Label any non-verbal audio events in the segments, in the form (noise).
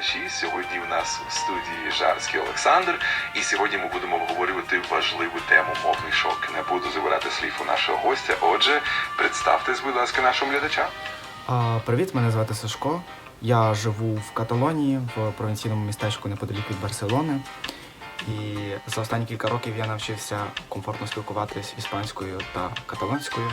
26. Сьогодні в нас в студії Жарський Олександр. І сьогодні ми будемо обговорювати важливу тему мовний шок. Не буду забирати слів у нашого гостя. Отже, представтесь, будь ласка, нашим глядачам. Привіт, мене звати Сашко. Я живу в Каталонії, в провінційному містечку неподалік від Барселони. І за останні кілька років я навчився комфортно спілкуватись іспанською та каталонською.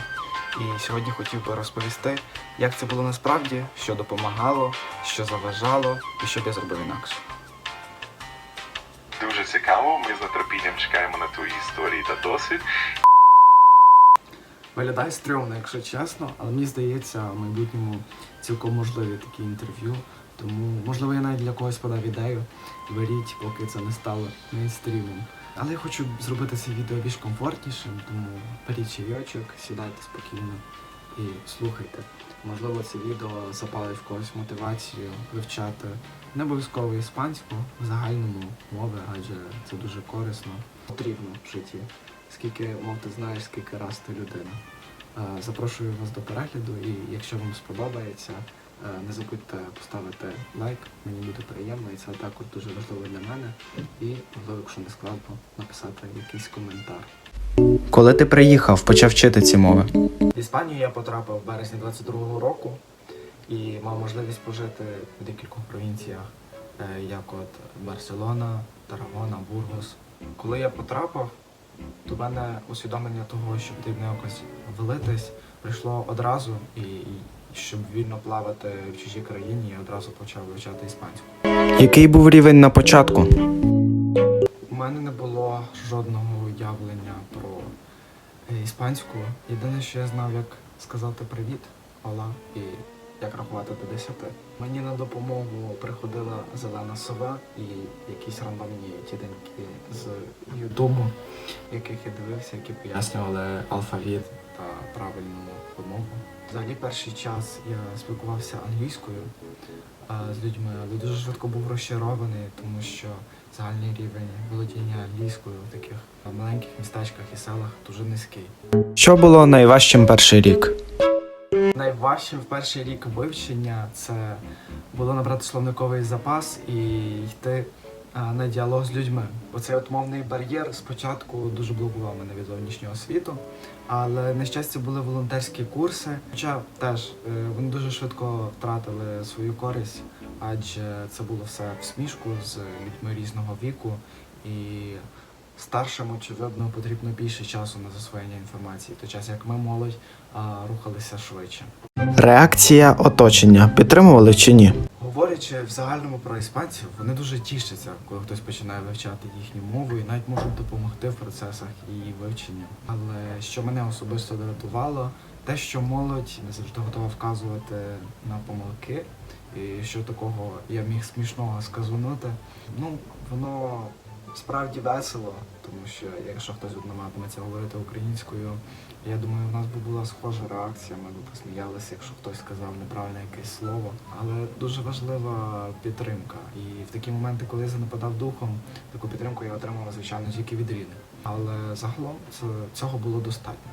І сьогодні хотів би розповісти, як це було насправді, що допомагало, що заважало і що б я зробив інакше. Дуже цікаво. Ми з нетерпінням чекаємо на твої історії та досвід. Виглядає стрьомно, якщо чесно, але мені здається, в майбутньому цілком можливі такі інтерв'ю. Тому, можливо, я навіть для когось подав ідею. Беріть, поки це не стало мейнстрімом. Але я хочу зробити це відео більш комфортнішим, тому беріть чайочок, сідайте спокійно і слухайте. Можливо, це відео запалить в когось мотивацію вивчати не обов'язково іспанську, в загальному мови, адже це дуже корисно, потрібно в житті. Скільки мов ти знаєш, скільки раз ти людина. Е, Запрошую вас до перегляду і якщо вам сподобається, не забудьте поставити лайк, мені буде приємно і це також дуже важливо для мене. І можливо, якщо не складно, написати якийсь коментар. Коли ти приїхав, почав вчити ці мови. В Іспанію я потрапив в березні 22-го року і мав можливість пожити в декількох провінціях, е, як от Барселона, Тарагона, Бургос. Коли я потрапив, до мене усвідомлення того, що потрібно якось влитись, прийшло одразу, і щоб вільно плавати в чужій країні, я одразу почав вивчати іспанську. Який був рівень на початку? У мене не було жодного уявлення про е, іспанську. Єдине, що я знав, як сказати привіт, ола і як рахувати до 10. Мені на допомогу приходила зелена сова і якісь рандомні тіденьки з Ютубу, яких я дивився, які пояснювали алфавіт та правильну вимову. Взагалі перший час я спілкувався англійською з людьми, але дуже швидко був розчарований, тому що загальний рівень володіння англійською в таких маленьких містечках і селах дуже низький. Що було найважчим перший рік? Найважчим в перший рік вивчення це було набрати словниковий запас і йти на діалог з людьми. Оцей от мовний бар'єр спочатку дуже блокував мене від зовнішнього світу, але на щастя були волонтерські курси. Хоча теж е, вони дуже швидко втратили свою користь, адже це було все в смішку з людьми різного віку і. Старшим, очевидно, потрібно більше часу на засвоєння інформації, в той час як ми молодь а, рухалися швидше. Реакція оточення підтримували чи ні? Говорячи в загальному про іспанців, вони дуже тішаться, коли хтось починає вивчати їхню мову і навіть можуть допомогти в процесах її вивчення. Але що мене особисто дратувало, те, що молодь не завжди готова вказувати на помилки, і що такого я міг смішного сказанути. Ну, воно справді весело, тому що якщо хтось от намагатиметься говорити українською, я думаю, у нас би була схожа реакція, ми б посміялися, якщо хтось сказав неправильне якесь слово. Але дуже важлива підтримка. І в такі моменти, коли я занепадав духом, таку підтримку я отримав, звичайно, тільки від рідних. Але загалом цього було достатньо.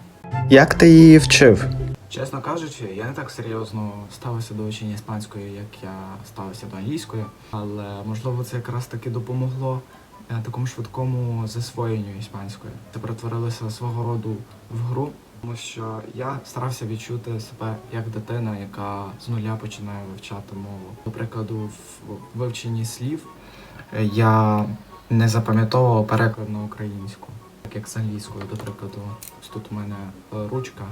Як ти її вчив? Чесно кажучи, я не так серйозно ставився до вчення іспанської, як я ставився до англійської, але можливо це якраз таки допомогло такому швидкому засвоєнню іспанської. Це перетворилося свого роду в гру, тому що я старався відчути себе як дитина, яка з нуля починає вивчати мову. До прикладу, в вивченні слів е, я не запам'ятовував переклад на українську, так як з англійською, до прикладу, тут у мене е, ручка.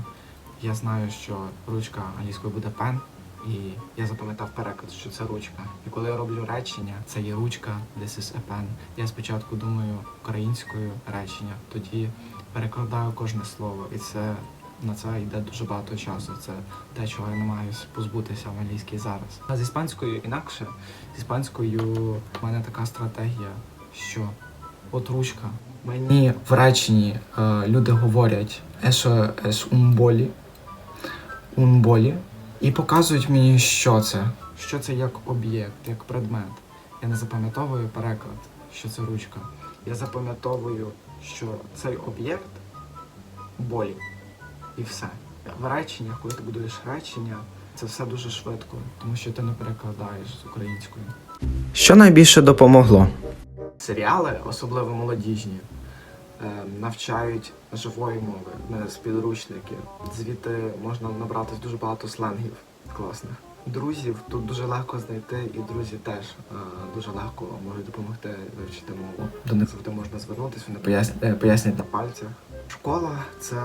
Я знаю, що ручка англійською буде пен, і я запам'ятав переклад, що це ручка. І коли я роблю речення, це є ручка, this is a pen. Я спочатку думаю українською речення, тоді перекладаю кожне слово, і це на це йде дуже багато часу. Це те, чого я намагаюся позбутися в англійській зараз. А з іспанською інакше. З іспанською в мене така стратегія, що от ручка. Мені в реченні е, люди говорять «eso es un boli», «un boli», і показують мені, що це. Що це як об'єкт, як предмет. Я не запам'ятовую переклад, що це ручка. Я запам'ятовую, що цей об'єкт болі. І все. В реченнях, коли ти будуєш речення, це все дуже швидко, тому що ти не перекладаєш з української. Що найбільше допомогло? Серіали, особливо молодіжні, навчають живої мови, не з підручників. Звідти можна набратись дуже багато сленгів класних. Друзів тут дуже легко знайти, і друзі теж е, дуже легко можуть допомогти вивчити мову. До них завжди можна звернутися, вони пояснять, е, пояснять на пальцях. Школа це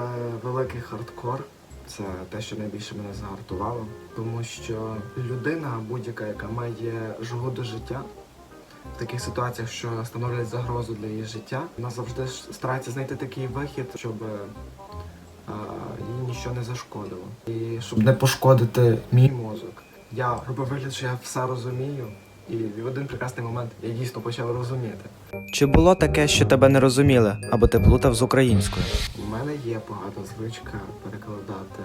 великий хардкор. Це те, що найбільше мене загартувало, тому що людина, будь-яка, яка має жагу до життя, в таких ситуаціях, що становлять загрозу для її життя, вона завжди старається знайти такий вихід, щоб е, їй нічого не зашкодило. І щоб не пошкодити мій мозок. Я робив вигляд, що я все розумію, і в один прекрасний момент я дійсно почав розуміти. Чи було таке, що тебе не розуміли, або ти плутав з українською? У мене є погана звичка перекладати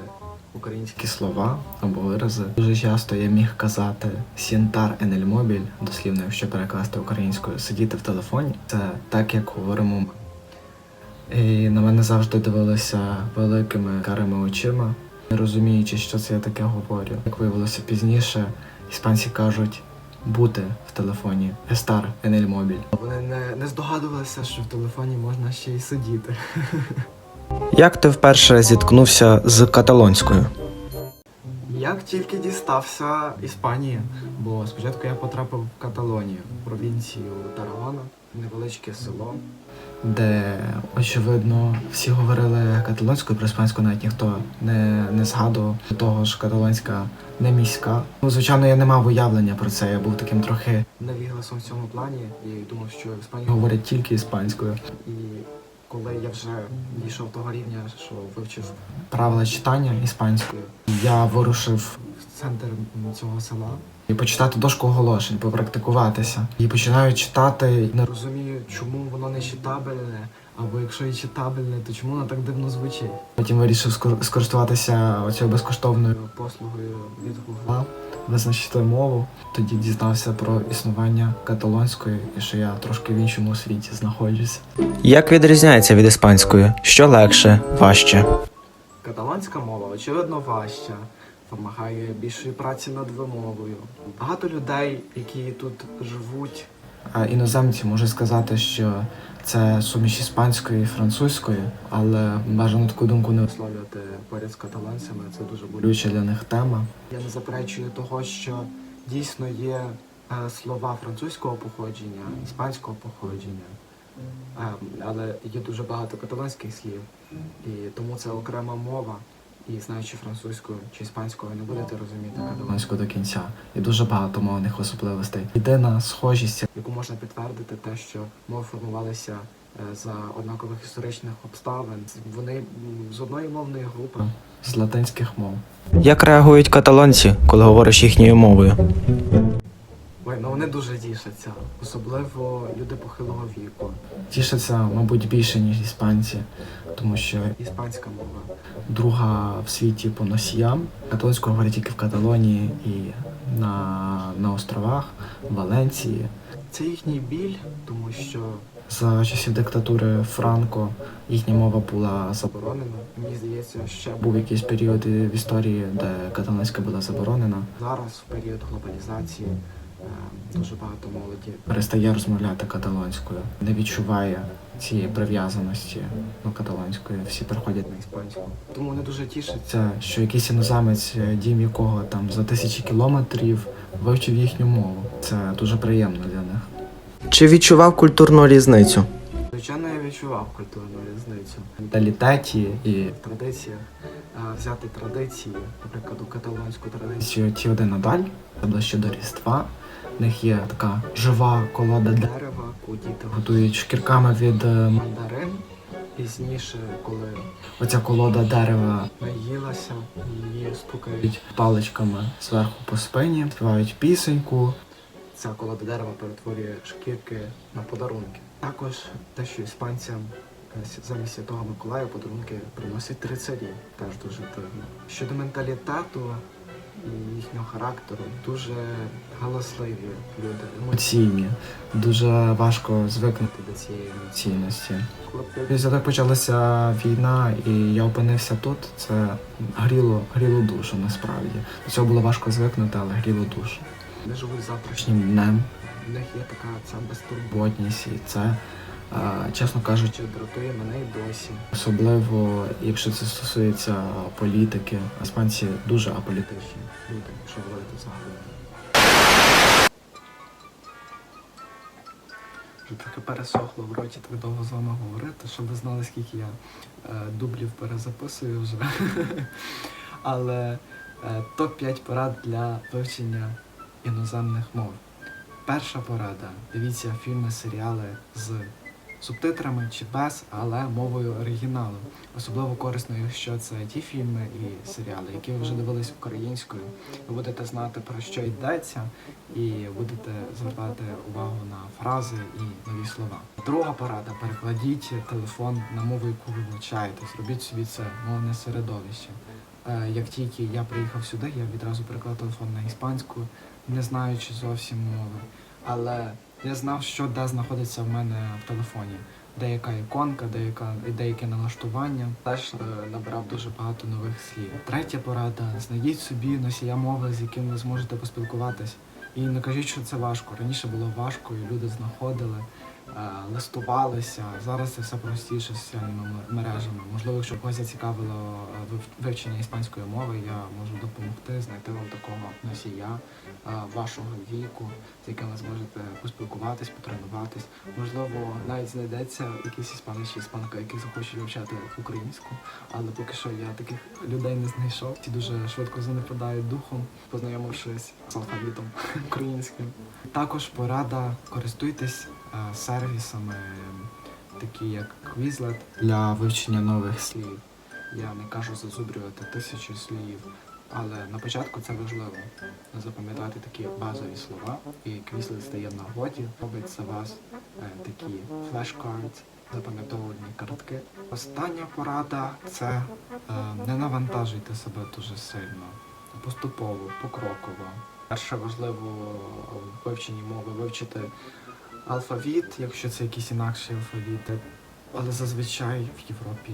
українські слова або вирази. Дуже часто я міг казати сінтар енельмобіль, дослівно, якщо перекласти українською, сидіти в телефоні. Це так, як говоримо ми. І на мене завжди дивилися великими карими очима, не розуміючи, що це я таке говорю. Як виявилося пізніше, іспанці кажуть бути в телефоні естар енельмобіль. Вони не, не здогадувалися, що в телефоні можна ще й сидіти. (laughs) Як ти вперше зіткнувся з каталонською? Як тільки дістався Іспанії, бо спочатку я потрапив в Каталонію, провінцію Тарагона, невеличке село, де, очевидно, всі говорили каталонською, про іспанську навіть ніхто не, не згадував. До того ж, каталонська не міська. Ну, звичайно, я не мав уявлення про це. Я був таким трохи невігласом в цьому плані і думав, що в Іспанії говорять тільки іспанською. І коли я вже дійшов того рівня, що вивчив правила читання іспанською, я вирушив центр цього села і почитати дошку оголошень, попрактикуватися. І починаю читати, не розумію, чому воно не читабельне, або якщо і читабельне, то чому воно так дивно звучить. Потім вирішив скор- скористуватися оцією безкоштовною послугою від Гугла, визначити мову. Тоді дізнався про існування каталонської і що я трошки в іншому світі знаходжусь. Як відрізняється від іспанської? Що легше, важче? Каталонська мова, очевидно, важча, вимагає більшої праці над вимовою. Багато людей, які тут живуть, а іноземці можуть сказати, що це суміш іспанської і французької, але бажано таку думку не висловлювати поряд з каталонцями. Це дуже болюча для них тема. Я не заперечую того, що дійсно є е, слова французького походження, іспанського походження. Ем, але є дуже багато каталонських слів, і тому це окрема мова. І знаючи французькою чи іспанською, ви не будете розуміти каталонську до кінця. І дуже багато мовних особливостей. Єдина схожість, яку можна підтвердити, те, що мови формувалися е, за однакових історичних обставин. Вони з одної мовної групи з латинських мов. Як реагують каталонці, коли говориш їхньою мовою? Ой, ну вони дуже тішаться, особливо люди похилого віку. Тішаться, мабуть, більше, ніж іспанці, тому що іспанська мова друга в світі по носіям. Католицьку говорять тільки в Каталонії і на, на островах, в Валенції. Це їхній біль, тому що за часів диктатури Франко їхня мова була заборонена. Мені здається, ще був якийсь період в історії, де каталонська була заборонена. Зараз, в період глобалізації, дуже багато молоді перестає розмовляти каталонською, не відчуває цієї прив'язаності до каталонської. Всі переходять на іспанську. Тому вони дуже тішаться, що якийсь іноземець, е, дім якого там за тисячі кілометрів вивчив їхню мову. Це дуже приємно для них. Чи відчував культурну різницю? Звичайно, я відчував культурну різницю в менталітеті і в традиціях. Взяти традиції, наприклад, у каталонську традицію ті один надаль, ближче до Різдва. Них є така жива колода дерева, яку діти готують шкірками від е, мандарин. Пізніше, коли оця колода дерева наїлася, її стукають паличками зверху по спині, співають пісеньку, ця колода дерева перетворює шкірки на подарунки. Також те, що іспанцям е, замість Святого Миколая подарунки приносять три царі, теж дуже дивно. Щодо менталітету, їхнього характеру. Дуже галасливі люди, емоційні. Дуже важко звикнути до цієї емоційності. Після того, почалася війна, і я опинився тут, це гріло, гріло душу насправді. До цього було важко звикнути, але гріло душу. Вони живуть завтрашнім днем. В них є така ця безтурботність, і це, чесно кажучи, дратує мене і досі. Особливо, якщо це стосується політики. Іспанці дуже аполітичні люди, якщо говорити. Вже трохи пересохло в роті так довго з вами говорити, щоб ви знали, скільки я е, дублів перезаписую вже. (laughs) Але е, топ-5 порад для вивчення іноземних мов. Перша порада. Дивіться фільми, серіали з субтитрами чи без, але мовою оригіналу. Особливо корисно, якщо це ті фільми і серіали, які ви вже дивились українською. Ви будете знати про що йдеться, і будете звертати увагу на фрази і нові слова. Друга порада: перекладіть телефон на мову, яку ви вивчаєте. Зробіть собі це мовне середовище. Е, Як тільки я приїхав сюди, я відразу переклав телефон на іспанську, не знаючи зовсім мови. Але я знав, що де знаходиться в мене в телефоні. Деяка іконка, деяка, деяке налаштування. Теж е, набрав дуже багато нових слів. Третя порада: знайдіть собі носія мови, з яким ви зможете поспілкуватись. І не кажіть, що це важко. Раніше було важко, і люди знаходили, листувалися. Зараз це все простіше з соціальними мережами. Можливо, якщо когось зацікавило е, вивчення іспанської мови, я можу допомогти знайти вам такого носія е, вашого віку, з яким ви зможете поспілкуватись, потренуватись. Можливо, навіть знайдеться якийсь іспанець чи іспанка, який захоче вивчати українську, але поки що я таких людей не знайшов. Ті дуже швидко занепадають духом, познайомившись з алфавітом (laughs) українським. Також порада користуйтесь е, сервісами, такі як Quizlet, для вивчення нових слів. Я не кажу зазубрювати тисячі слів, але на початку це важливо запам'ятати такі базові слова, і Quizlet стає в нагоді, робить за вас е, такі флеш-кардс, запам'ятовувальні картки. Остання порада це е, не навантажуйте себе дуже сильно, поступово, покроково. Перше важливо в вивченні мови вивчити алфавіт, якщо це якийсь інакший алфавіт. Але зазвичай в Європі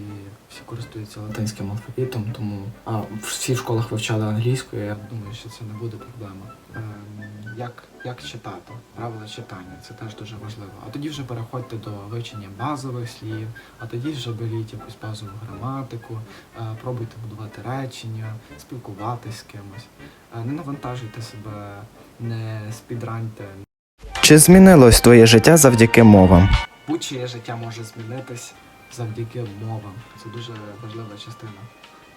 всі користуються латинським алфавітом, тому а всі в школах вивчали англійську, я думаю, що це не буде проблема. Ем, як, як читати, правила читання, це теж дуже важливо. А тоді вже переходьте до вивчення базових слів, а тоді вже беріть якусь базову граматику, е, пробуйте будувати речення, спілкуватись з кимось. Е, не навантажуйте себе, не спідраньте, Чи змінилось твоє життя завдяки мовам? Будь-чиє життя може змінитись завдяки мовам. Це дуже важлива частина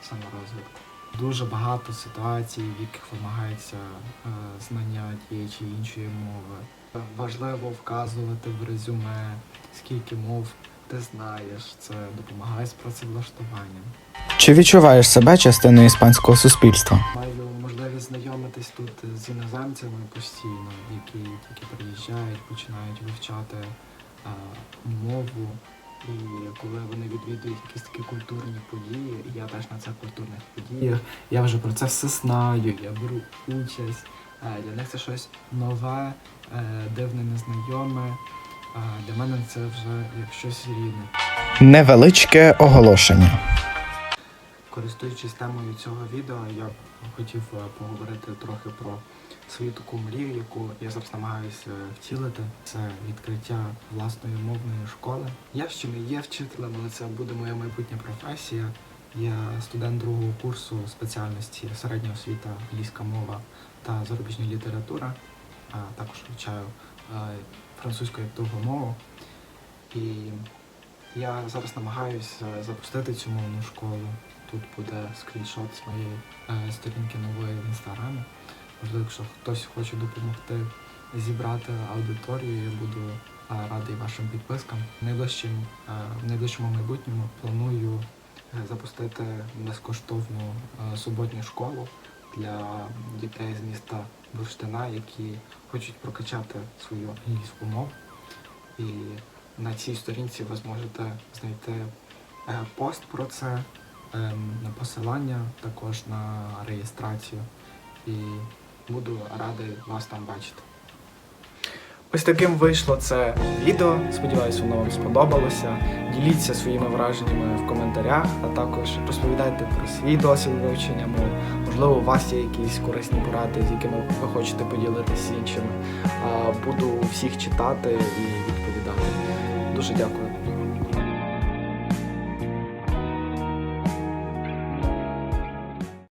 саморозвитку. Дуже багато ситуацій, в яких вимагається е, знання тієї чи іншої мови. Важливо вказувати в резюме, скільки мов ти знаєш. Це допомагає з працевлаштуванням. Чи відчуваєш себе частиною іспанського суспільства? Маю можливість знайомитись тут з іноземцями постійно, які тільки приїжджають, починають вивчати е, мову. І коли вони відвідують якісь такі культурні події, і я теж на цих культурних подіях, я вже про це все знаю, я беру участь. Е, Для них це щось нове, е, дивне, незнайоме. Для мене це вже як щось рідне. Невеличке оголошення. Користуючись темою цього відео, я хотів е, поговорити трохи про свою таку мрію, яку я зараз намагаюся втілити. Це відкриття власної мовної школи. Я ще не є вчителем, але це буде моя майбутня професія. Я студент другого курсу спеціальності середня освіта, англійська мова та зарубіжна література. А також вивчаю е, французьку як другу мову. І я зараз намагаюся запустити цю мовну школу. Тут буде скріншот з моєї е, сторінки нової в інстаграмі. Можливо, якщо хтось хоче допомогти зібрати аудиторію, я буду е, радий вашим підпискам. Найближчим, е, в найближчому майбутньому планую е, запустити безкоштовну е, суботню школу для дітей з міста Бурштина, які хочуть прокачати свою англійську мову. І на цій сторінці ви зможете знайти е, пост про це, ем, на посилання також на реєстрацію. і буду радий вас там бачити. Ось таким вийшло це відео. Сподіваюсь, воно вам сподобалося. Діліться своїми враженнями в коментарях, а також розповідайте про свій досвід вивчення мов. Можливо, у вас є якісь корисні поради, з якими ви хочете поділитися іншими. Буду всіх читати і відповідати. Дуже дякую.